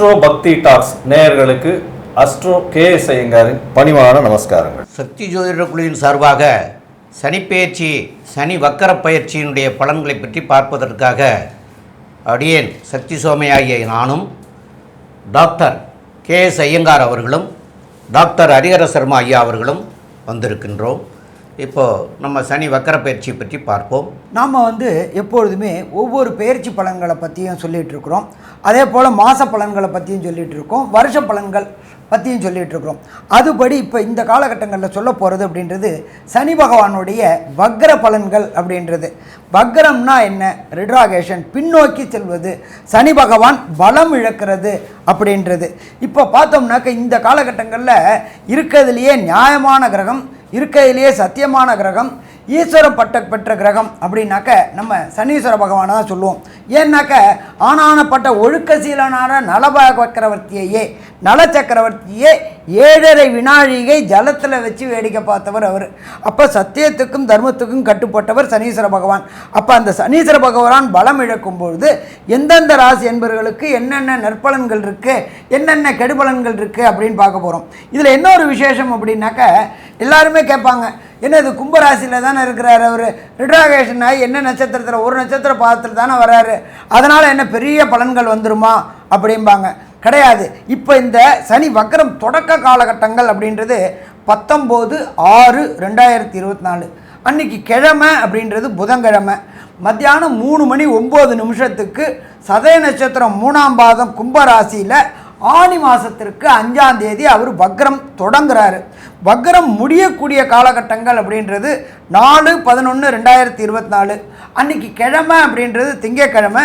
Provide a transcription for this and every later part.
Astro பக்தி tax நேயர்களுக்கு astro K S ஐயங்காரின் பணிவான நமஸ்காரங்கள். சக்தி ஜோதிட குழுவின் சார்பாக சனிப்பெயர்ச்சி சனி வக்கர பயிற்சியினுடைய பலன்களை பற்றி பார்ப்பதற்காக அடியேன் சக்தி சோமையாகிய நானும் டாக்டர் கே எஸ் ஐயங்கார் அவர்களும் டாக்டர் ஹரிஹர சர்மா ஐயா அவர்களும் வந்திருக்கின்றோம். இப்போது நம்ம சனி வக்கர பயிற்சி பற்றி பார்ப்போம். நாம் வந்து எப்பொழுதுமே ஒவ்வொரு பயிற்சி பலன்களை பற்றியும் சொல்லிகிட்ருக்குறோம் அதே போல் மாத பலன்களை பற்றியும் சொல்லிகிட்டு இருக்கோம். வருஷ பலன்கள் பற்றியும் சொல்லிகிட்ருக்குறோம் அதுபடி இப்போ இந்த காலகட்டங்களில் சொல்ல போகிறது அப்படின்றது சனி பகவானுடைய வக்ர பலன்கள் அப்படின்றது. வக்ரம்னா என்ன? ரிட்ராகேஷன். பின்னோக்கி செல்வது. சனி பகவான் பலம் இழக்கிறது அப்படின்றது. இப்போ பார்த்தோம்னாக்க இந்த காலகட்டங்களில் இருக்கிறதுலையே நியாயமான கிரகம் இருக்கையிலேயே சத்தியமான கிரகம் ஈஸ்வர பட்ட பெற்ற கிரகம் அப்படின்னாக்க நம்ம சனீஸ்வர பகவானை தான் சொல்லுவோம். ஏன்னாக்க ஆனானப்பட்ட ஒழுக்கசீலனான நலப சக்கரவர்த்தியையே நல சக்கரவர்த்தியே ஏழரை வினாழிகை ஜலத்தில் வச்சு வேடிக்கை பார்த்தவர் அவர். அப்போ சத்தியத்துக்கும் தர்மத்துக்கும் கட்டுப்பட்டவர் சனீஸ்வர பகவான். அப்போ அந்த சனீஸ்வர பகவான் பலம் இழக்கும் பொழுது எந்தெந்த ராசி என்பவர்களுக்கு என்னென்ன நற்பலன்கள் இருக்குது என்னென்ன கெடுபலன்கள் இருக்குது அப்படின்னு பார்க்க போகிறோம் இதில் என்ன ஒரு விசேஷம் அப்படின்னாக்க எல்லாருமே கேட்பாங்க. என்ன இது கும்பராசியில் தானே இருக்கிறாரு அவர்? ரிட்ராகேஷன் ஆகி என்ன நட்சத்திரத்தில் ஒரு நட்சத்திர பாதத்தில் தானே வர்றாரு அதனால் என்ன பெரிய பலன்கள் வந்துருமா? அப்படிம்பாங்க. கிடையாது. இப்போ இந்த சனி வக்கரம் தொடக்க காலகட்டங்கள் அப்படின்றது பத்தொம்போது ஆறு ரெண்டாயிரத்தி இருபத்தி நாலு அன்னைக்கு கிழமை அப்படின்றது புதன்கிழமை. மத்தியானம் மூணு மணி ஒம்பது நிமிஷத்துக்கு சதய நட்சத்திரம் மூணாம் பாதம் கும்பராசியில் ஆனி மாதத்திற்கு அஞ்சாம் தேதி அவர் வக்ரம் தொடங்குறாரு. வக்ரம் முடியக்கூடிய காலகட்டங்கள் அப்படின்றது நாலு பதினொன்று ரெண்டாயிரத்தி இருபத்தி நாலு. அன்றைக்கி கிழமை அப்படின்றது திங்கக்கிழமை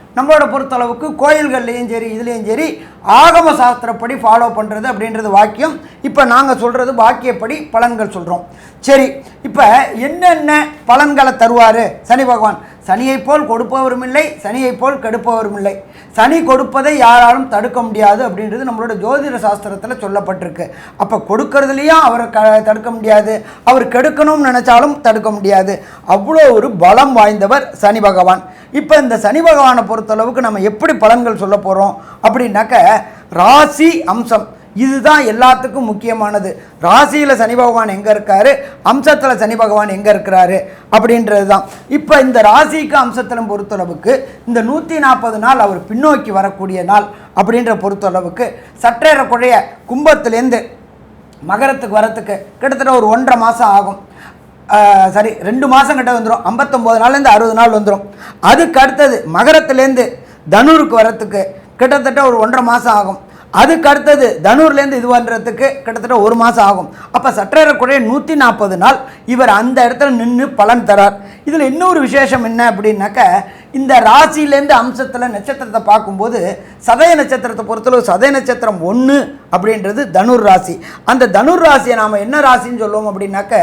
நம்மளோட பொறுத்தளவுக்கு கோயில்கள்லேயும் சரி இதுலேயும் சரி ஆகம சாஸ்திரப்படி ஃபாலோ பண்ணுறது அப்படின்றது வாக்கியம். இப்போ நாங்கள் சொல்கிறது வாக்கியப்படி பலன்கள் சொல்கிறோம் சரி இப்போ என்னென்ன பலன்களை தருவார்? சனி பகவான் சனியைப் போல் கொடுப்பவரும் இல்லை சனியைப் போல் கெடுப்பவரும் இல்லை. சனி கொடுப்பதை யாராலும் தடுக்க முடியாது அப்படின்றது நம்மளோட ஜோதிட சாஸ்திரத்தில் சொல்லப்பட்டிருக்கு. அப்போ கொடுக்கறதுலையும் அவரை க தடுக்க முடியாது. அவர் கெடுக்கணும்னு நினச்சாலும் தடுக்க முடியாது. அவ்வளோ ஒரு பலம் வாய்ந்தவர் சனி பகவான். இப்போ இந்த சனி பகவானை பொறுத்தளவுக்கு நம்ம எப்படி பலன்கள் சொல்ல போகிறோம் அப்படின்னாக்க ராசி அம்சம். இதுதான் எல்லாத்துக்கும் முக்கியமானது. ராசியில் சனி பகவான் எங்கே இருக்காரு? அம்சத்தில் சனி பகவான் எங்கே இருக்கிறாரு? அப்படின்றது தான் இப்போ இந்த ராசிக்கு அம்சத்தில் பொறுத்தளவுக்கு இந்த நூற்றி நாற்பது நாள் அவர் பின்னோக்கி வரக்கூடிய நாள் அப்படின்ற பொறுத்தளவுக்கு சற்றேற குழைய கும்பத்துலேருந்து மகரத்துக்கு வரத்துக்கு கிட்டத்தட்ட ஒரு ஒன்றரை மாதம் ஆகும். சரி ரெண்டு மாதம் கிட்ட வந்துடும் ஐம்பத்தொம்போது நாள்லேருந்து அறுபது நாள் வந்துடும் அதுக்கு அடுத்தது மகரத்துலேருந்து தனுருக்கு வரத்துக்கு கிட்டத்தட்ட ஒரு ஒன்றரை மாதம் ஆகும். அதுக்கு அடுத்தது தனூர்லேருந்து இது பண்ணுறதுக்கு கிட்டத்தட்ட ஒரு மாதம் ஆகும். அப்போ சற்றேறக்குறைய நூற்றி நாற்பது நாள் இவர் அந்த இடத்துல நின்று பலன் தரார். இதில் இன்னொரு விசேஷம் என்ன அப்படின்னாக்க இந்த ராசியிலேருந்து அம்சத்தில் நட்சத்திரத்தை பார்க்கும்போது சதய நட்சத்திரத்தை பொறுத்தளவு சதய நட்சத்திரம் ஒன்று அப்படின்றது தனுர் ராசி. அந்த தனுர் ராசியை நாம் என்ன ராசின்னு சொல்லுவோம் அப்படின்னாக்க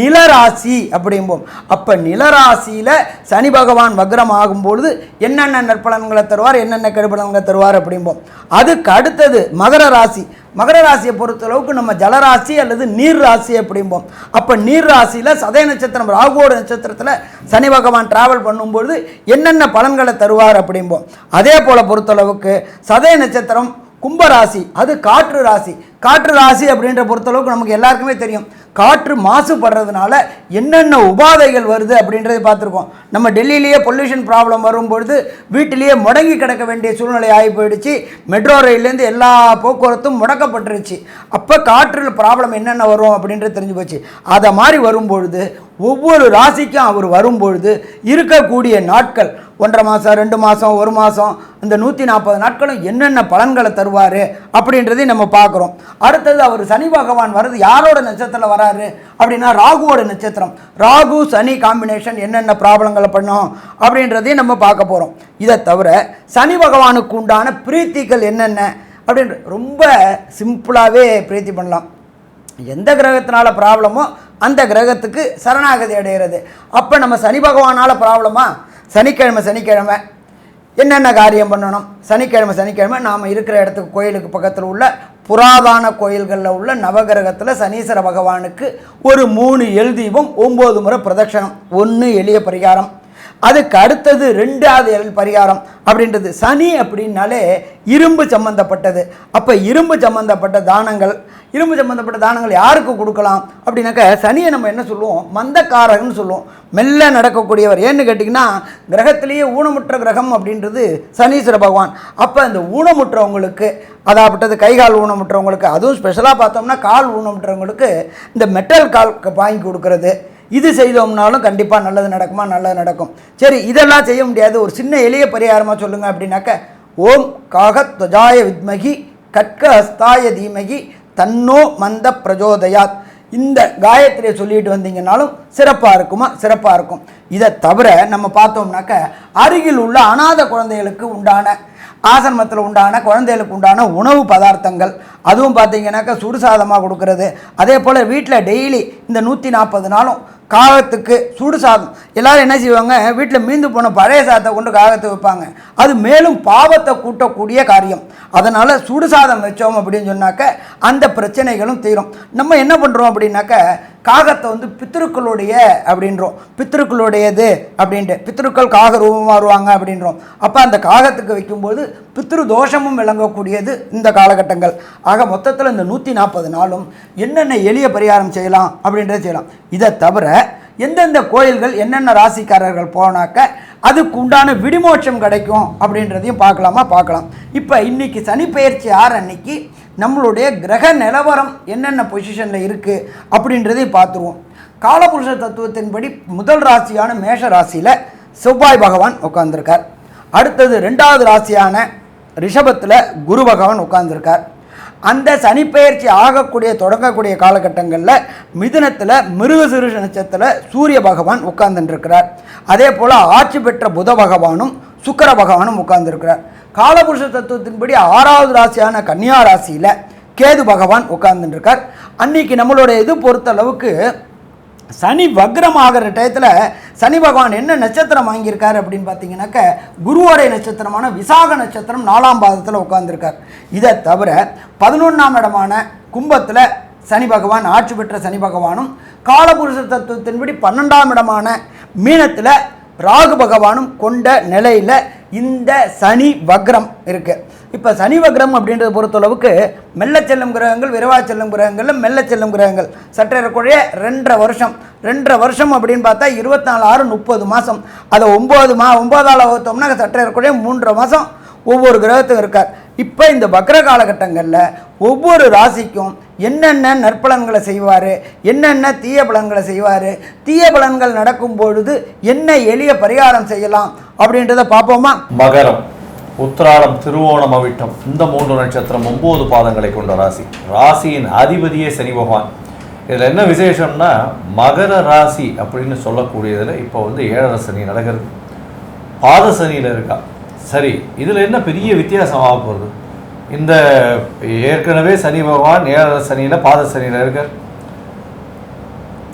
நிலராசி அப்படிம்போம். அப்போ நிலராசியில் சனி பகவான் வக்ரம் ஆகும்பொழுது என்னென்ன நற்பலன்களை தருவார் என்னென்ன கெடுபலன்களை தருவார் அப்படிம்போம். அதுக்கு அடுத்தது மகர ராசி. மகர ராசியை பொறுத்தளவுக்கு நம்ம ஜலராசி அல்லது நீர் ராசி அப்படிம்போம். அப்போ நீர் ராசியில் சதய நட்சத்திரம் ராகுவோட நட்சத்திரத்தில் சனி பகவான் ட்ராவல் பண்ணும்பொழுது என்னென்ன பலன்களை தருவார் அப்படிம்போம். அதே போல் பொறுத்தளவுக்கு சதய நட்சத்திரம் கும்பராசி அது காற்று ராசி. காற்று ராசி அப்படின்ற பொறுத்தளவுக்கு நமக்கு எல்லாருக்குமே தெரியும். காற்று மாசுபடுறதுனால என்னென்ன உபாதைகள் வருது அப்படின்றத பார்த்துருக்கோம். நம்ம டெல்லியிலேயே பொல்யூஷன் ப்ராப்ளம் வரும்பொழுது வீட்டிலேயே முடங்கி கிடக்க வேண்டிய சூழ்நிலை ஆகி போயிடுச்சு. மெட்ரோ ரயில்லேருந்து எல்லா போக்குவரத்தும் முடக்கப்பட்டுருச்சு. அப்போ காற்றில் ப்ராப்ளம் என்னென்ன வரும் அப்படின்றது தெரிஞ்சு போச்சு. அதை மாதிரி வரும்பொழுது ஒவ்வொரு ராசிக்கும் அவர் வரும்பொழுது இருக்கக்கூடிய நாட்கள் ஒன்றரை மாதம் ரெண்டு மாதம் ஒரு மாதம் இந்த நூற்றி நாற்பது நாட்களும் என்னென்ன பலன்களை தருவார் அப்படின்றதையும் நம்ம பார்க்குறோம். அடுத்தது அவர் சனி பகவான் வர்றது யாரோட நட்சத்திரத்தில் வராரு அப்படின்னா ராகுவோட நட்சத்திரம். ராகு சனி காம்பினேஷன் என்னென்ன ப்ராப்ளங்களை பண்ணும் அப்படின்றதையும் நம்ம பார்க்க போகிறோம் இதை தவிர சனி பகவானுக்கு உண்டான பிரீத்திகள் என்னென்ன அப்படின்ற ரொம்ப சிம்பிளாகவே பிரீத்தி பண்ணலாம். எந்த கிரகத்தினால ப்ராப்ளமோ அந்த கிரகத்துக்கு சரணாகதி அடைகிறது அப்போ நம்ம சனி பகவானால் ப்ராப்ளமாக சனிக்கிழமை சனிக்கிழமை என்னென்ன காரியம் பண்ணணும்? சனிக்கிழமை சனிக்கிழமை நாம் இருக்கிற இடத்துக்கு கோயிலுக்கு பக்கத்தில் உள்ள புராதான கோயில்களில் உள்ள நவகிரகத்தில் சனீஸ்வர பகவானுக்கு ஒரு மூணு எல் தீபம் ஒம்பது முறை பிரதட்சணம் ஒன்று எளிய பரிகாரம். அதுக்கு அடுத்தது ரெண்டாவது எல் பரிகாரம் அப்படின்றது சனி அப்படின்னாலே இரும்பு சம்பந்தப்பட்டது. அப்போ இரும்பு சம்பந்தப்பட்ட தானங்கள் இரும்பு சம்பந்தப்பட்ட தானங்கள் யாருக்கு கொடுக்கலாம்? அப்படின்னாக்க சனியை நம்ம என்ன சொல்லுவோம்? மந்தக்காரகன்னு சொல்லுவோம். மெல்ல நடக்கக்கூடியவர். ஏன்னு கேட்டிங்கன்னா கிரகத்திலேயே ஊனமுற்ற கிரகம் அப்படின்றது சனீஸ்வர பகவான். அப்போ இந்த ஊனமுற்றவங்களுக்கு அதாப்பட்டது கை கால் ஊனமுற்றவங்களுக்கு அதுவும் ஸ்பெஷலாக பார்த்தோம்னா கால் ஊனமுற்றவங்களுக்கு இந்த மெட்டல் கால் வாங்கி கொடுக்கறது. இது செய்தோம்னாலும் கண்டிப்பாக நல்லது நடக்குமா? நல்லது நடக்கும். சரி இதெல்லாம் செய்ய முடியாது. ஒரு சின்ன எளிய பரிகாரமாக சொல்லுங்கள் அப்படின்னாக்க ஓம் காக துவஜாய வித்மகி கட்க ஹஸ்தாய தீமகி தன்னோ மந்த பிரஜோதயாத். இந்த காயத்ரியை சொல்லிட்டு வந்தீங்கன்னாலும் சிறப்பாக இருக்குமா? சிறப்பாக இருக்கும். இதை தவிர நம்ம பார்த்தோம்னாக்க அருகில் உள்ள அனாதை குழந்தைகளுக்கு உண்டான ஆசிரமத்தில் உண்டான குழந்தைகளுக்கு உண்டான உணவு பதார்த்தங்கள். அதுவும் பார்த்தீங்கன்னாக்கா சுடுசாதமாக கொடுக்கறது. அதே போல் வீட்டில் டெய்லி இந்த நூற்றி நாற்பது நாளும் காகத்துக்கு சுடு சாதம். எல்லோரும் என்ன செய்வாங்க? வீட்டில் மீந்து போன பழைய சாதத்தை கொண்டு காகத்தை வைப்பாங்க. அது மேலும் பாவத்தை கூட்டக்கூடிய காரியம். அதனால் சுடு சாதம் வச்சோம் அப்படின்னு சொன்னாக்க அந்த பிரச்சனைகளும் தீரும். நம்ம என்ன பண்ணுறோம் அப்படின்னாக்க காகத்தை வந்து பித்திருக்களுடைய அப்படின்றோம். பித்திருக்களுடையது அப்படின்ட்டு. பித்திருக்கள் காக ரூபமாக வருவாங்க அப்படின்றோம். அப்போ அந்த காகத்துக்கு வைக்கும்போது பித்ரு தோஷமும் விளங்கக்கூடியது இந்த காலகட்டங்கள். ஆக மொத்தத்தில் இந்த நூற்றி நாற்பது நாளும் என்னென்ன எளிய பரிகாரம் செய்யலாம் அப்படின்றத செய்யலாம். இதை தவிர எந்தெந்த கோயில்கள் என்னென்ன ராசிக்காரர்கள் போனாக்க அதுக்கு உண்டான விடிமோட்சம் கிடைக்கும் அப்படின்றதையும் பார்க்கலாமா? பார்க்கலாம். இப்போ இன்னைக்கு சனிப்பெயர்ச்சி ஆறு அன்னைக்கு நம்மளுடைய கிரக நிலவரம் என்னென்ன பொசிஷனில் இருக்குது அப்படின்றதையும் பார்த்துருவோம். காலபுருஷ தத்துவத்தின்படி முதல் ராசியான மேஷ ராசியில் செவ்வாய் பகவான் உட்காந்துருக்கார் அடுத்தது ரெண்டாவது ராசியான ரிஷபத்தில் குரு பகவான் உட்கார்ந்துருக்கார். அந்த சனிப்பெயர்ச்சி ஆகக்கூடிய தொடங்கக்கூடிய காலகட்டங்களில் மிதுனத்தில் மிருகசிருஷ நட்சத்திரத்தில் சூரிய பகவான் உட்கார்ந்துருக்கிறார். அதே போல் ஆட்சி பெற்ற புத பகவானும் சுக்கர பகவானும் உட்கார்ந்துருக்கிறார். காலபுருஷ தத்துவத்தின்படி ஆறாவது ராசியான கன்னியா ராசியில் கேது பகவான் உட்கார்ந்துருக்கார் அன்னைக்கு நம்மளோட இது பொறுத்த அளவுக்கு சனி வக்ரம் ஆகிற டயத்தில் சனி பகவான் என்ன நட்சத்திரம் வாங்கியிருக்கார் அப்படின்னு பார்த்தீங்கன்னாக்க குருவோடைய நட்சத்திரமான விசாக நட்சத்திரம் நாலாம் பாதத்தில் உட்காந்துருக்கார் இதை தவிர பதினொன்றாம் இடமான கும்பத்தில் சனி பகவான் ஆட்சி பெற்ற சனி பகவானும் காலபுருஷ தத்துவத்தின்படி பன்னெண்டாம் இடமான மீனத்தில் ராகு பகவானும் கொண்ட நிலையில் இந்த சனி வக்ரம் இருக்குது இப்போ சனி வக்ரம் அப்படின்றத பொறுத்தளவுக்கு மெல்ல செல்லும் கிரகங்கள் விரைவாக செல்லும் கிரகங்களில் மெல்ல செல்லும் கிரகங்கள். சற்றேறக்குறைய ரெண்டரை வருஷம். ரெண்டரை வருஷம் அப்படின்னு பார்த்தா இருபத்தி நாலு ஆறு முப்பது மாதம் அதை ஒம்பது மா ஒம்பதால் வகுத்தோம்னா சற்றேறக்குறைய மூன்றரை மாதம் ஒவ்வொரு கிரகத்துக்கும் இருக்கார். இப்போ இந்த வக்ர காலகட்டங்களில் ஒவ்வொரு ராசிக்கும் என்னென்ன நற்பலன்களை செய்வார்? என்னென்ன தீய பலன்களை செய்வார்? தீய பலன்கள் நடக்கும் பொழுது என்ன எளிய பரிகாரம் செய்யலாம் அப்படின்றத பார்ப்போமா? மகரம் உத்திராடம் திருவோணம் அவிட்டம். இந்த மூன்று நட்சத்திரம் ஒன்பது பாதங்களை கொண்ட ராசி. ராசியின் அதிபதியே சனி பகவான். இதில் என்ன விசேஷம்னா மகர ராசி அப்படின்னு சொல்லக்கூடியதில் இப்போ வந்து ஏழரை சனி நடக்கிறது. பாத சனியில் இருக்கா. சரி இதில் என்ன பெரிய வித்தியாசம் ஆக இந்த ஏற்கனவே சனி பகவான் ஏழரை சனியில் பாத சனியில் இருக்கார்.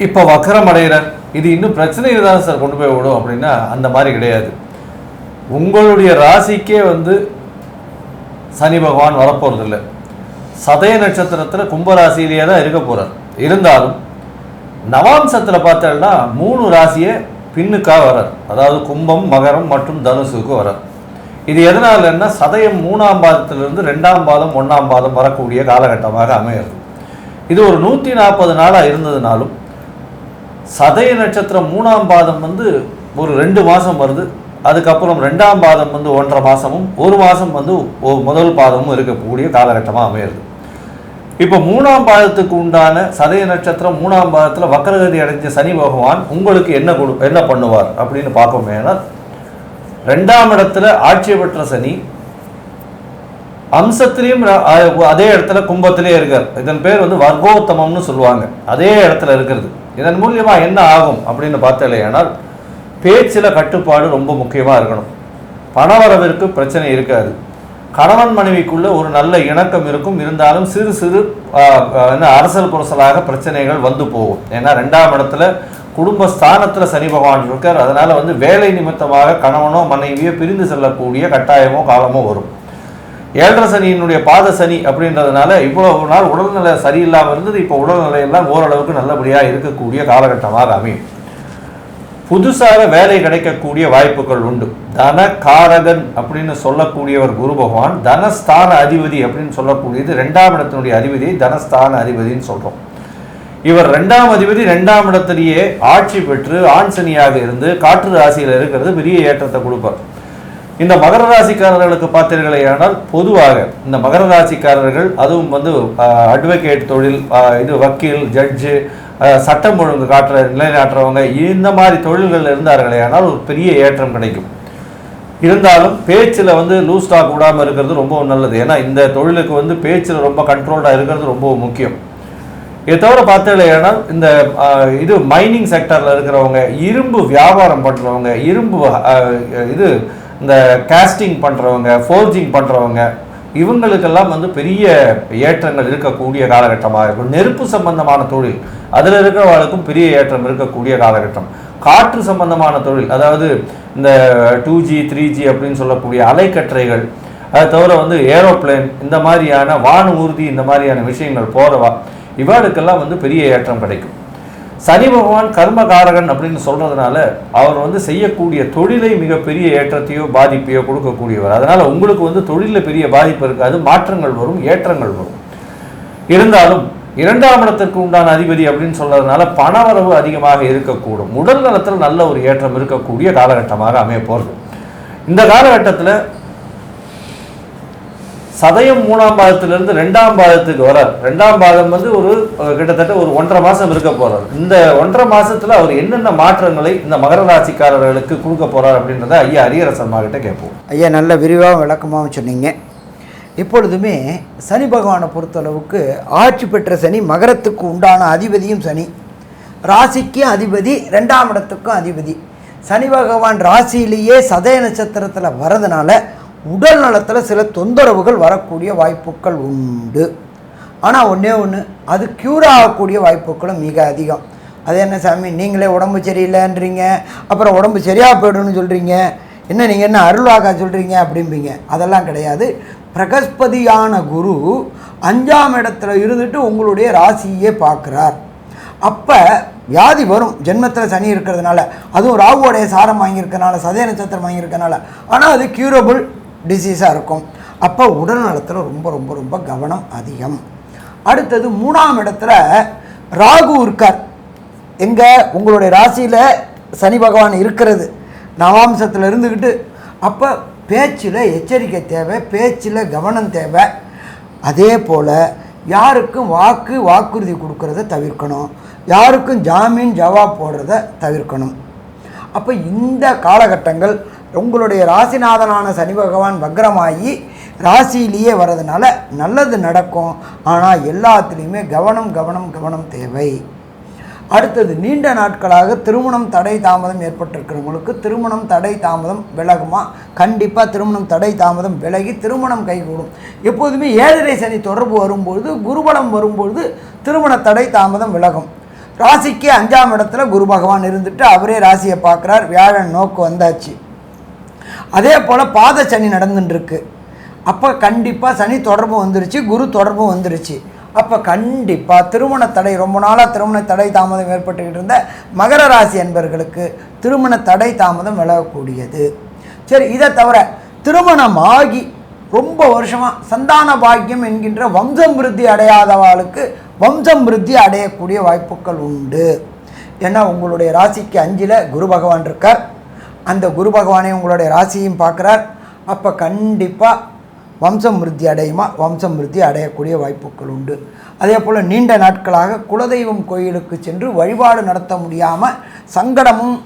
இப்போ வக்கரம் அடைகிறார். இது இன்னும் பிரச்சனையில் தான் சார் கொண்டு போய் விடும் அப்படின்னா அந்த மாதிரி கிடையாது. உங்களுடைய ராசிக்கே வந்து சனி பகவான் வரப்போறதில்லை. சதய நட்சத்திரத்தில் கும்பராசியிலேயே தான் இருக்க போகிறார் இருந்தாலும் நவாம்சத்தில் பார்த்தோம்னா மூணு ராசியை பின்னுக்காக வரார். அதாவது கும்பம் மகரம் மற்றும் தனுசுக்கு வரார். இது எதனாலன்னா சதயம் மூணாம் பாதத்திலிருந்து ரெண்டாம் பாதம் ஒன்றாம் பாதம் வரக்கூடிய காலகட்டமாக அமையிறது இது ஒரு நூற்றி நாற்பது நாளாக இருந்ததுனாலும் சதய நட்சத்திரம் மூணாம் பாதம் வந்து ஒரு ரெண்டு மாதம் வருது. அதுக்கப்புறம் ரெண்டாம் பாதம் வந்து ஒன்றரை மாதமும் ஒரு மாதம் வந்து முதல் பாதமும் இருக்கக்கூடிய காலகட்டமாக அமையிறது இப்போ மூணாம் பாதத்துக்கு உண்டான சதய நட்சத்திரம் மூணாம் பாதத்தில் வக்கரகதி அடைஞ்ச சனி பகவான் உங்களுக்கு என்ன கொடு என்ன பண்ணுவார் அப்படின்னு பார்ப்போமே ஏன்னா ரெண்டாம் இடத்துல ஆட்சி பெற்ற சனி அம்சத்திலையும் அதே இடத்துல கும்பத்திலே இருக்கார். இதன் பேர் வந்து வர்க்கோத்தமம்னு சொல்லுவாங்க. அதே இடத்துல இருக்கிறது. இதன் மூலியமா என்ன ஆகும் அப்படின்னு பார்த்தலையானால் பேச்சில் கட்டுப்பாடு ரொம்ப முக்கியமாக இருக்கணும். பணவரவிற்கு பிரச்சனை இருக்காது. கணவன் மனைவிக்குள்ள ஒரு நல்ல இணக்கம் இருக்கும். இருந்தாலும் சிறு சிறு என்ன அரசல் புரசலாக பிரச்சனைகள் வந்து போகும். ஏன்னா ரெண்டாம் இடத்துல குடும்ப ஸ்தானத்தில் சனி பகவான் இருக்கார். அதனால் வந்து வேலை நிமித்தமாக கணவனோ மனைவியோ பிரிந்து செல்லக்கூடிய கட்டாயமோ காலமோ வரும். ஏழரை சனியினுடைய பாத சனி அப்படின்றதுனால இவ்வளவு நாள் உடல்நிலை சரியில்லாமல் இருந்தது. இப்போ உடல்நிலையெல்லாம் ஓரளவுக்கு நல்லபடியாக இருக்கக்கூடிய காலகட்டமாக அமையும். புதுசாக வேலை கிடைக்கக்கூடிய வாய்ப்புகள் உண்டு. தன காரகன் அப்படின்னு சொல்லக்கூடியவர் குரு பகவான் தனஸ்தான அதிபதி அப்படின்னு சொல்லக்கூடியது ரெண்டாம் இடத்தினுடைய அதிபதி தனஸ்தான அதிபதின்னு சொல்கிறோம் இவர் ரெண்டாம் அதிபதி ரெண்டாம் இடத்திலேயே ஆட்சி பெற்று ஆண்சனியாக இருந்து காற்று ராசியில் இருக்கிறது பெரிய ஏற்றத்தை கொடுப்பார். இந்த மகர ராசிக்காரர்களுக்கு பார்த்தீர்களேயானால் பொதுவாக இந்த மகர ராசிக்காரர்கள் அதுவும் வந்து அட்வொகேட் தொழில் இது வக்கீல் ஜட்ஜு சட்டம் ஒழுங்கு காட்டுற நிலைநாட்டுறவங்க இந்த மாதிரி தொழில்கள் இருந்தார்களே ஆனால் ஒரு பெரிய ஏற்றம் கிடைக்கும். இருந்தாலும் பேச்சில் வந்து லூஸ் டாக் விடாமல் இருக்கிறது ரொம்ப நல்லது. ஏன்னா இந்த தொழிலுக்கு வந்து பேச்சில் ரொம்ப கண்ட்ரோல்டாக இருக்கிறது ரொம்ப முக்கியம். இதை தவிர பார்த்தீங்கன்னா இந்த இது மைனிங் செக்டரில் இருக்கிறவங்க இரும்பு வியாபாரம் பண்ணுறவங்க இரும்பு இது இந்த காஸ்டிங் பண்ணுறவங்க ஃபோர்ஜிங் பண்ணுறவங்க இவங்களுக்கெல்லாம் வந்து பெரிய ஏற்றங்கள் இருக்கக்கூடிய காலகட்டமாக இருக்கும். நெருப்பு சம்பந்தமான தொழில் அதில் இருக்கிறவர்களுக்கும் பெரிய ஏற்றம் இருக்கக்கூடிய காலகட்டம். காற்று சம்பந்தமான தொழில் அதாவது இந்த டூ ஜி த்ரீ ஜி அப்படின்னு சொல்லக்கூடிய அலைக்கற்றைகள் அதை தவிர வந்து ஏரோப்ளேன் இந்த மாதிரியான வான ஊர்தி இந்த மாதிரியான விஷயங்கள் போகிறவா இவாளுக்கெல்லாம் வந்து பெரிய ஏற்றம் கிடைக்கும். சனி பகவான் கர்மகாரகன் அப்படின்னு சொல்கிறதுனால அவர் வந்து செய்யக்கூடிய தொழிலை மிகப்பெரிய ஏற்றத்தையோ பாதிப்பையோ கொடுக்கக்கூடியவர். அதனால் உங்களுக்கு வந்து தொழிலில் பெரிய பாதிப்பு இருக்காது மாற்றங்கள் வரும் ஏற்றங்கள் வரும். இருந்தாலும் இரண்டாம் இடத்திற்கு உண்டான அதிபதி அப்படின்னு சொல்கிறதுனால பணவரவு அதிகமாக இருக்கக்கூடும். உடல் நலத்தில் நல்ல ஒரு ஏற்றம் இருக்கக்கூடிய காலகட்டமாக அமைய போகிறது இந்த காலகட்டத்தில் சதயம் மூணாம் பாதத்திலிருந்து ரெண்டாம் பாதத்துக்கு வரார். ரெண்டாம் பாதம் வந்து ஒரு கிட்டத்தட்ட ஒரு ஒன்றரை மாசம் இருக்க போறார். இந்த ஒன்றரை மாசத்துல அவர் என்னென்ன மாற்றங்களை இந்த மகர ராசிக்காரர்களுக்கு கொடுக்க போறார் அப்படின்றத ஐயா ஹரியரசம்மா கிட்ட கேட்போம். ஐயா நல்ல விரிவாக விளக்கமாகவும் சொன்னீங்க. எப்பொழுதுமே சனி பகவானை பொறுத்தளவுக்கு ஆட்சி பெற்ற சனி மகரத்துக்கு உண்டான அதிபதியும் சனி. ராசிக்கும் அதிபதி ரெண்டாம் இடத்துக்கும் அதிபதி. சனி பகவான் ராசியிலேயே சதய நட்சத்திரத்தில் வரதுனால உடல் நலத்தில் சில தொந்தரவுகள் வரக்கூடிய வாய்ப்புகள் உண்டு. ஆனால் ஒன்றே ஒன்று அது க்யூர் ஆகக்கூடிய வாய்ப்புகளும் மிக அதிகம். அது என்ன சாமி நீங்களே உடம்பு சரியில்லைன்றீங்க அப்புறம் உடம்பு சரியாக போயிடும்னு சொல்கிறீங்க என்ன நீங்கள் என்ன அருள்வாக்கா சொல்கிறீங்க அப்படிம்பீங்க. அதெல்லாம் கிடையாது. பிரகஸ்பதியான குரு அஞ்சாம் இடத்துல இருந்துட்டு உங்களுடைய ராசியே பார்க்குறார். அப்போ வியாதி வரும். ஜென்மத்தில் சனி இருக்கிறதுனால அதுவும் ராகுவோடைய சாரம் வாங்கியிருக்கனால சதய நட்சத்திரம் வாங்கியிருக்கனால. ஆனால் அது க்யூரபிள் டிசீஸாக இருக்கும். அப்போ உடல் நலத்தில் ரொம்ப ரொம்ப ரொம்ப கவனம் அதிகம். அடுத்தது மூணாம் இடத்துல ராகு இருக்கார். எங்கே? உங்களுடைய ராசியில் சனி பகவான் இருக்கிறது. நவாம்சத்தில் இருந்துக்கிட்டு அப்போ பேச்சில் எச்சரிக்கை தேவை பேச்சில் கவனம் தேவை. அதே போல் யாருக்கும் வாக்கு வாக்குறுதி கொடுக்கறத தவிர்க்கணும். யாருக்கும் ஜாமீன் ஜவாப் போடுறத தவிர்க்கணும். அப்போ இந்த காலகட்டங்கள் உங்களுடைய ராசிநாதனான சனி பகவான் வக்ரமாகி ராசியிலேயே வர்றதுனால நல்லது நடக்கும். ஆனால் எல்லாத்துலேயுமே கவனம் கவனம் கவனம் தேவை. அடுத்தது நீண்ட நாட்களாக திருமணம் தடை தாமதம் ஏற்பட்டிருக்கிறவங்களுக்கு திருமணம் தடை தாமதம் விலகுமா? கண்டிப்பாக திருமணம் தடை தாமதம் விலகி திருமணம் கைகூடும். எப்போதுமே ஏழரை சனி தொடர்பு வரும்பொழுது குருபலம் வரும்பொழுது திருமண தடை தாமதம் விலகும். ராசிக்கு அஞ்சாம் இடத்துல குரு பகவான் இருந்துட்டு அவரே ராசியை பார்க்குறார். வியாழன் நோக்கு வந்தாச்சு. அதே போல் பாத சனி நடந்துட்டுருக்கு அப்போ கண்டிப்பாக சனி தொடர்பு வந்துருச்சு குரு தொடர்பும் வந்துருச்சு. அப்போ கண்டிப்பாக திருமண தடை ரொம்ப நாளாக திருமண தடை தாமதம் ஏற்பட்டுக்கிட்டு இருந்த மகர ராசி என்பர்களுக்கு திருமண தடை தாமதம் விலகக்கூடியது. சரி இதை தவிர திருமணமாகி ரொம்ப வருஷமாக சந்தான பாக்கியம் என்கின்ற வம்சம் விருத்தி அடையாதவாளுக்கு வம்சம் விருத்தி அடையக்கூடிய வாய்ப்புகள் உண்டு. ஏன்னா உங்களுடைய ராசிக்கு அஞ்சில் குரு பகவான் இருக்கார். அந்த குரு பகவானே உங்களுடைய ராசியும் பார்க்குறார். அப்போ கண்டிப்பாக வம்சம் விருத்தி அடையுமா? வம்சம் விருத்தி அடையக்கூடிய வாய்ப்புகள் உண்டு. அதே போல் நீண்ட நாட்களாக குலதெய்வம் கோயிலுக்கு சென்று வழிபாடு நடத்த முடியாமல் சங்கடமும்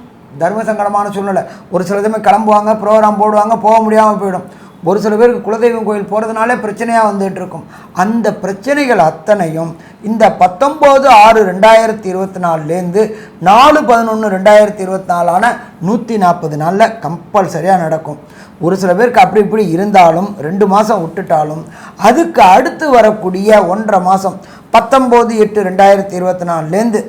தர்ம சங்கடமான சூழ்நிலை. ஒரு சில சமயம் கிளம்புவாங்க ப்ரோக்ராம் போடுவாங்க போக முடியாமல் போயிடும். ஒரு சில பேருக்கு குலதெய்வம் கோயில் போகிறதுனாலே பிரச்சனையாக வந்துட்டு இருக்கும் அந்த பிரச்சனைகள் அத்தனையும் இந்த பத்தொம்போது ஆறு ரெண்டாயிரத்தி இருபத்தி நாலுலேருந்து நாலு பதினொன்று ரெண்டாயிரத்தி இருபத்தி நாலான நூற்றி நாற்பது நாளில் கம்பல்சரியாக நடக்கும். ஒரு சில பேருக்கு அப்படி இப்படி இருந்தாலும் ரெண்டு மாதம் விட்டுட்டாலும் அதுக்கு அடுத்து வரக்கூடிய ஒன்றரை மாதம் பத்தொம்போது எட்டு ரெண்டாயிரத்தி இருபத்தி நாலுலேருந்து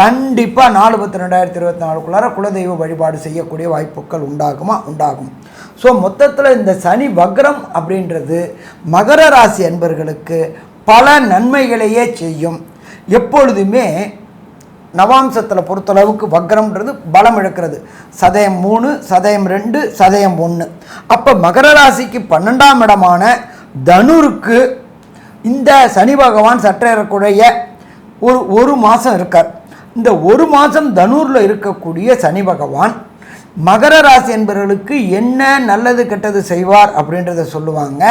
கண்டிப்பாக நாலு பத்து ரெண்டாயிரத்தி இருபத்தி நாலுக்குள்ளார குலதெய்வ வழிபாடு செய்யக்கூடிய வாய்ப்புகள் உண்டாகுமா? உண்டாகும். ஸோ மொத்தத்தில் இந்த சனி வக்ரம் அப்படின்றது மகர ராசி அன்பர்களுக்கு பல நன்மைகளையே செய்யும். எப்பொழுதுமே நவாம்சத்தில் பொறுத்தளவுக்கு வக்ரம்ன்றது பலம் இழக்கிறது. சதயம் மூணு சதயம் ரெண்டு சதயம் ஒன்று அப்போ மகர ராசிக்கு பன்னெண்டாம் இடமான தனுருக்கு இந்த சனி பகவான் சற்றேறக்கூடிய ஒரு ஒரு மாதம் இருக்கார். இந்த ஒரு மாதம் தனூரில் இருக்கக்கூடிய சனி பகவான் மகர ராசி என்பவர்களுக்கு என்ன நல்லது கெட்டது செய்வார் அப்படின்றத சொல்லுவாங்க.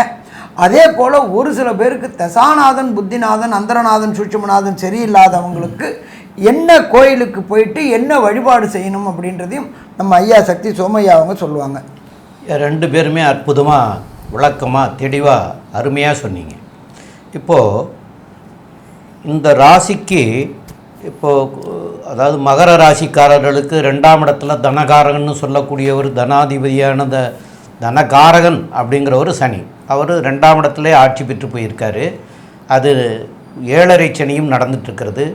அதே போல் ஒரு சில பேருக்கு தசாநாதன் புத்திநாதன் அந்தரநாதன் சூட்சமநாதன் சரியில்லாதவங்களுக்கு என்ன கோயிலுக்கு போயிட்டு என்ன வழிபாடு செய்யணும் அப்படின்றதையும் நம்ம ஐயா சக்தி சோமையா அவங்க சொல்லுவாங்க. ரெண்டு பேருமே அற்புதமாக விளக்கமாக தெளிவாக அருமையாக சொன்னீங்க. இப்போது இந்த ராசிக்கு இப்போது அதாவது மகர ராசிக்காரர்களுக்கு ரெண்டாம் இடத்துல தனகாரகன்னு சொல்லக்கூடியவர் தனாதிபதியான த தனகாரகன் அப்படிங்கிறவர் சனி. அவர் ரெண்டாம் இடத்துல ஆட்சி பெற்று போயிருக்காரு. அது ஏழரை சனியும் நடந்துட்டுருக்கிறது.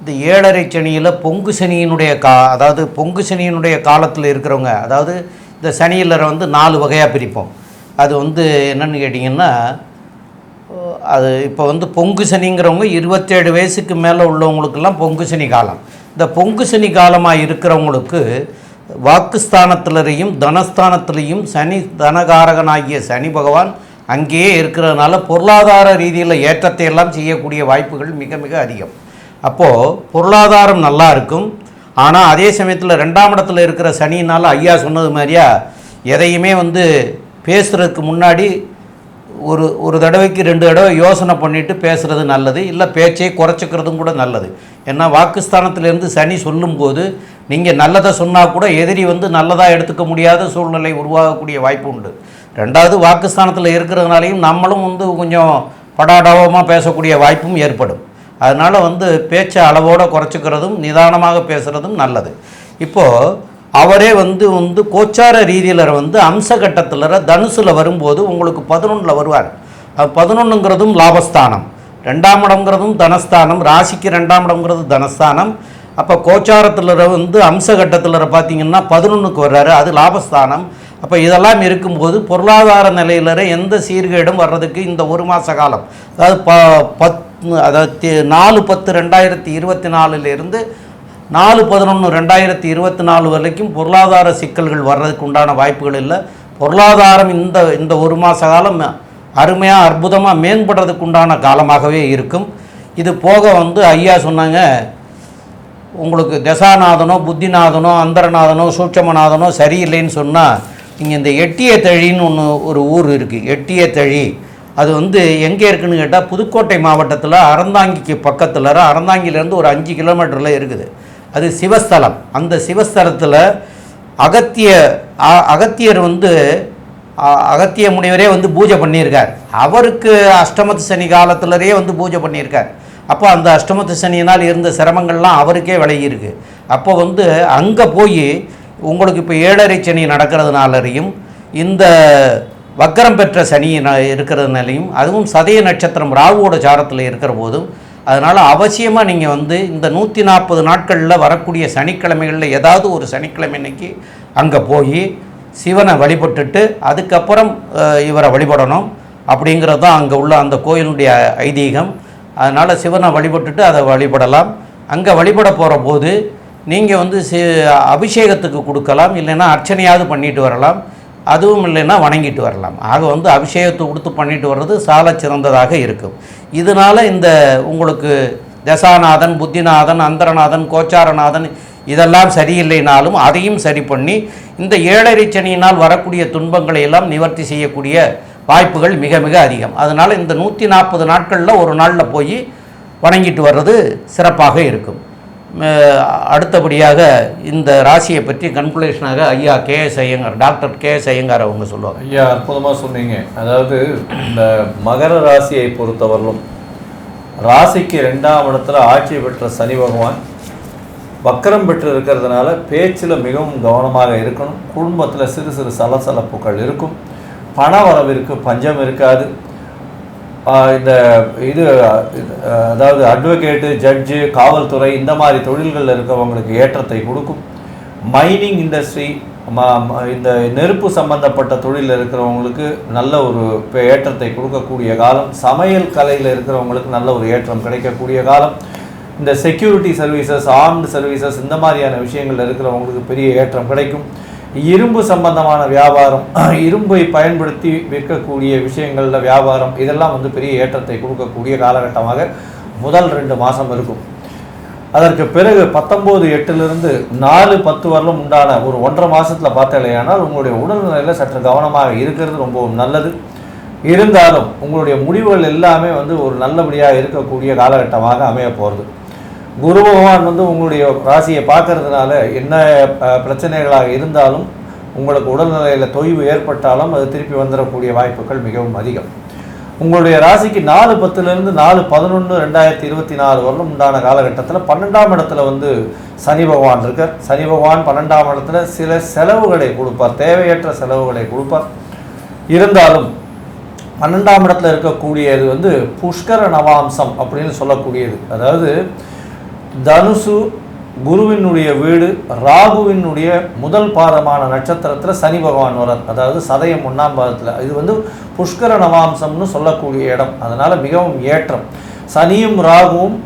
இந்த ஏழரை சனியில் பொங்கு சனியினுடைய கா அதாவது பொங்கு சனியினுடைய காலத்தில் இருக்கிறவங்க அதாவது இந்த சனியில் வந்து நாலு வகையாக பிரிப்போம். அது வந்து என்னென்னு கேட்டிங்கன்னா அது இப்போ வந்து பொங்கு சனிங்கிறவங்க இருபத்தேழு வயசுக்கு மேலே உள்ளவங்களுக்கெல்லாம் பொங்கு சனி காலம். இந்த பொங்கு சனி காலமாக இருக்கிறவங்களுக்கு வாக்குஸ்தானத்திலையும் தனஸ்தானத்திலையும் சனி தனகாரகனாகிய சனி பகவான் அங்கேயே இருக்கிறதுனால பொருளாதார ரீதியில் ஏற்றத்தை எல்லாம் செய்யக்கூடிய வாய்ப்புகள் மிக மிக அதிகம். அப்போது பொருளாதாரம் நல்லா இருக்கும். ஆனால் அதே சமயத்தில் ரெண்டாம் இடத்துல இருக்கிற சனினால் ஐயா சொன்னது மாதிரியா எதையுமே வந்து பேசுகிறதுக்கு முன்னாடி ஒரு ஒரு தடவைக்கு ரெண்டு தடவை யோசனை பண்ணிவிட்டு பேசுகிறது நல்லது இல்லை பேச்சை குறைச்சிக்கிறதும் கூட நல்லது. ஏன்னா வாக்குஸ்தானத்திலேருந்து சனி சொல்லும்போது நீங்கள் நல்லதை சொன்னால் கூட எதிரி வந்து நல்லதாக எடுத்துக்க முடியாத சூழ்நிலை உருவாகக்கூடிய வாய்ப்பு உண்டு. ரெண்டாவது வாக்குஸ்தானத்தில் இருக்கிறதுனாலையும் நம்மளும் வந்து கொஞ்சம் படாடவமாக பேசக்கூடிய வாய்ப்பும் ஏற்படும். அதனால் வந்து பேச்சை அளவோடு குறைச்சிக்கிறதும் நிதானமாக பேசுகிறதும் நல்லது. இப்போது அவரே வந்து வந்து கோச்சார ரீதியில் வந்து அம்சகட்டத்தில் தனுசில் வரும்போது உங்களுக்கு பதினொன்றில் வருவார். பதினொன்றுங்கிறதும் லாபஸ்தானம். ரெண்டாம் இடங்கிறதும் தனஸ்தானம். ராசிக்கு ரெண்டாம் இடங்கிறது தனஸ்தானம். அப்போ கோச்சாரத்தில் வந்து அம்சகட்டத்தில் பார்த்தீங்கன்னா பதினொன்றுக்கு வர்றாரு அது லாபஸ்தானம். அப்போ இதெல்லாம் இருக்கும்போது பொருளாதார நிலையில் எந்த சீர்கேடும் வர்றதுக்கு இந்த ஒரு மாத காலம். அதாவது ப பத் அதாவது நாலு பத்து ரெண்டாயிரத்தி இருபத்தி நாலுலேருந்து நாலு பதினொன்று ரெண்டாயிரத்தி இருபத்தி நாலு வரைக்கும் பொருளாதார சிக்கல்கள் வர்றதுக்கு உண்டான வாய்ப்புகள் இல்லை. பொருளாதாரம் இந்த இந்த ஒரு மாத காலம் அருமையாக அற்புதமாக மேம்படுறதுக்கு உண்டான காலமாகவே இருக்கும். இது போக வந்து ஐயா சொன்னாங்க உங்களுக்கு தசாநாதனோ புத்திநாதனோ அந்தரநாதனோ சூட்சமநாதனோ சரியில்லைன்னு சொன்னால் நீங்கள் இந்த எட்டிய தழின்னு ஒன்று ஒரு ஊர் இருக்குது எட்டிய தழி அது வந்து எங்கே இருக்குதுன்னு கேட்டால் புதுக்கோட்டை மாவட்டத்தில் அறந்தாங்கிக்கு பக்கத்தில் அறந்தாங்கிலேருந்து ஒரு அஞ்சு கிலோமீட்டரில் இருக்குது. அது சிவஸ்தலம். அந்த சிவஸ்தலத்தில் அகத்திய அ- அகத்தியர் வந்து அ- அகத்திய முனிவரே வந்து பூஜை பண்ணியிருக்கார். அவருக்கு அஷ்டமத்து சனி காலத்திலரே வந்து பூஜை பண்ணியிருக்கார். அப்போ அந்த அஷ்டமத்து சனியினால் இருந்த சிரமங்கள்லாம் அவருக்கே விலகியிருக்கு. அப்போ வந்து அங்கே போய் உங்களுக்கு இப்போ ஏழரை சனி நடக்கிறதுனாலையும் இந்த வக்கரம் பெற்ற சனி ந- இருக்கிறதுனாலையும் அதுவும் சதய நட்சத்திரம் ராகுவோட சாரத்தில் இருக்கிற போதும் அதனால் அவசியமாக நீங்கள் வந்து இந்த நூற்றி நாற்பது நாட்களில் வரக்கூடிய சனிக்கிழமைகளில் ஏதாவது ஒரு சனிக்கிழமை அன்னைக்கு அங்கே போய் சிவனை வழிபட்டுட்டு அதுக்கப்புறம் இவரை வழிபடணும் அப்படிங்கிறது தான் அங்கே உள்ள அந்த கோயிலுடைய ஐதீகம். அதனால் சிவனை வழிபட்டுட்டு அதை வழிபடலாம். அங்கே வழிபட போகிற போது நீங்கள் வந்து சி அபிஷேகத்துக்கு கொடுக்கலாம். இல்லைன்னா அர்ச்சனையாவது பண்ணிட்டு வரலாம். அதுவும் இல்லைன்னா வணங்கிட்டு வரலாம். ஆக வந்து அபிஷேகத்தை கொடுத்து பண்ணிட்டு வர்றது சால சிறந்ததாக இருக்கும். இதனால் இந்த உங்களுக்கு தசாநாதன் புத்திநாதன் அந்தரநாதன் கோச்சாரநாதன் இதெல்லாம் சரியில்லைனாலும் அதையும் சரி பண்ணி இந்த ஏழரை சனியினால் வரக்கூடிய துன்பங்களை எல்லாம் நிவர்த்தி செய்யக்கூடிய வாய்ப்புகள் மிக மிக அதிகம். அதனால் இந்த நூற்றி நாற்பது நாட்களில் ஒரு நாளில் போய் வணங்கிட்டு வர்றது சிறப்பாக இருக்கும். அடுத்தபடியாக இந்த ராசியை பற்றி கன்குலேஷனாக ஐயா K S Iyengar doctor K S Iyengar அவங்க சொல்லுவாங்க. ஐயா அற்புதமாக சொன்னீங்க. அதாவது இந்த மகர ராசியை பொறுத்தவரையிலும் ராசிக்கு ரெண்டாம் இடத்துல ஆட்சி பெற்ற சனி பகவான் வக்கரம் பெற்று இருக்கிறதுனால பேச்சில் மிகவும் கவனமாக இருக்கணும். குடும்பத்தில் சிறு சிறு சலசலப்புகள் இருக்கும். பண வரவிற்கு பஞ்சம் இருக்காது. இந்த இது அதாவது அட்வொகேட்டு ஜட்ஜு காவல்துறை இந்த மாதிரி தொழில்களில் இருக்கிறவங்களுக்கு ஏற்றத்தை கொடுக்கும். மைனிங் இண்டஸ்ட்ரி இந்த நெருப்பு சம்பந்தப்பட்ட தொழிலில் இருக்கிறவங்களுக்கு நல்ல ஒரு ஏற்றத்தை கொடுக்கக்கூடிய காலம். சமையல் கலையில் இருக்கிறவங்களுக்கு நல்ல ஒரு ஏற்றம் கிடைக்கக்கூடிய காலம். இந்த செக்யூரிட்டி சர்வீசஸ் ஆர்ம்டு சர்வீசஸ் இந்த மாதிரியான விஷயங்களில் இருக்கிறவங்களுக்கு பெரிய ஏற்றம் கிடைக்கும். இரும்பு சம்பந்தமான வியாபாரம் இரும்பை பயன்படுத்தி விற்கக்கூடிய விஷயங்களில் வியாபாரம் இதெல்லாம் வந்து பெரிய ஏற்றத்தை கொடுக்கக்கூடிய காலகட்டமாக முதல் ரெண்டு மாதம் இருக்கும். அதற்கு பிறகு பத்தொம்போது எட்டுலேருந்து நாலு பத்து வரலும் உண்டான ஒரு ஒன்றரை மாதத்தில் பார்த்தலையானால் உங்களுடைய உடல்நிலையில் சற்று கவனமாக இருக்கிறது ரொம்பவும் நல்லது. இருந்தாலும் உங்களுடைய முடிவுகள் எல்லாமே வந்து ஒரு நல்லபடியாக இருக்கக்கூடிய காலகட்டமாக அமைய போகிறது குரு பகவான் வந்து உங்களுடைய ராசியை பார்க்கறதுனால என்ன பிரச்சனைகளாக இருந்தாலும் உங்களுக்கு உடல்நிலையில் தொய்வு ஏற்பட்டாலும் அது திருப்பி வந்துடக்கூடிய வாய்ப்புகள் மிகவும் அதிகம். உங்களுடைய ராசிக்கு நாலு பத்துலேருந்து நாலு பதினொன்று ரெண்டாயிரத்தி இருபத்தி நாலு வருடம் உண்டான காலகட்டத்தில் பன்னெண்டாம் இடத்துல வந்து சனி பகவான் இருக்கார். சனி பகவான் பன்னெண்டாம் இடத்துல சில செலவுகளை கொடுப்பார். தேவையற்ற செலவுகளை கொடுப்பார். இருந்தாலும் பன்னெண்டாம் இடத்துல இருக்கக்கூடியது வந்து புஷ்கர நவாம்சம் அப்படின்னு சொல்லக்கூடியது. அதாவது தனுசு குருவினுடைய வீடு ராகுவினுடைய முதல் பாதமான நட்சத்திரத்தில் சனி பகவான் வரார் அதாவது சதயம் ஒன்றாம் பாதத்தில். இது வந்து புஷ்கர நவாம்சம்னு சொல்லக்கூடிய இடம். அதனால் மிகவும் ஏற்றம். சனியும் ராகுவும்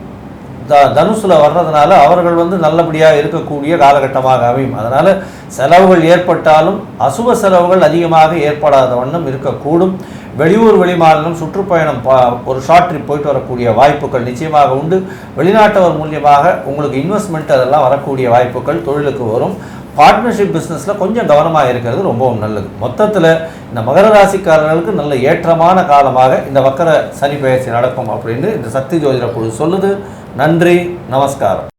த தனுசில் வர்றதுனால அவர்கள் வந்து நல்லபடியாக இருக்கக்கூடிய காலகட்டமாக அமையும். அதனால் செலவுகள் ஏற்பட்டாலும் அசுப செலவுகள் அதிகமாக ஏற்படாத வண்ணம் இருக்கக்கூடும். வெளியூர் வெளிமாநிலம் சுற்றுப்பயணம் பா ஒரு ஷார்ட் ட்ரிப் போயிட்டு வரக்கூடிய வாய்ப்புகள் நிச்சயமாக உண்டு. வெளிநாட்டவர் மூலியமாக உங்களுக்கு இன்வெஸ்ட்மெண்ட் அதெல்லாம் வரக்கூடிய வாய்ப்புகள் தொழிலுக்கு வரும். பார்ட்னர்ஷிப் பிஸ்னஸில் கொஞ்சம் கவனமாக இருக்கிறது ரொம்பவும் நல்லது. மொத்தத்தில் இந்த மகர ராசிக்காரர்களுக்கு நல்ல ஏற்றமான காலமாக இந்த வக்கர சனி பயிற்சி நடக்கும் அப்படின்னு இந்த சக்தி ஜோதிட குழு சொல்லுது. நன்றி நமஸ்காரம்.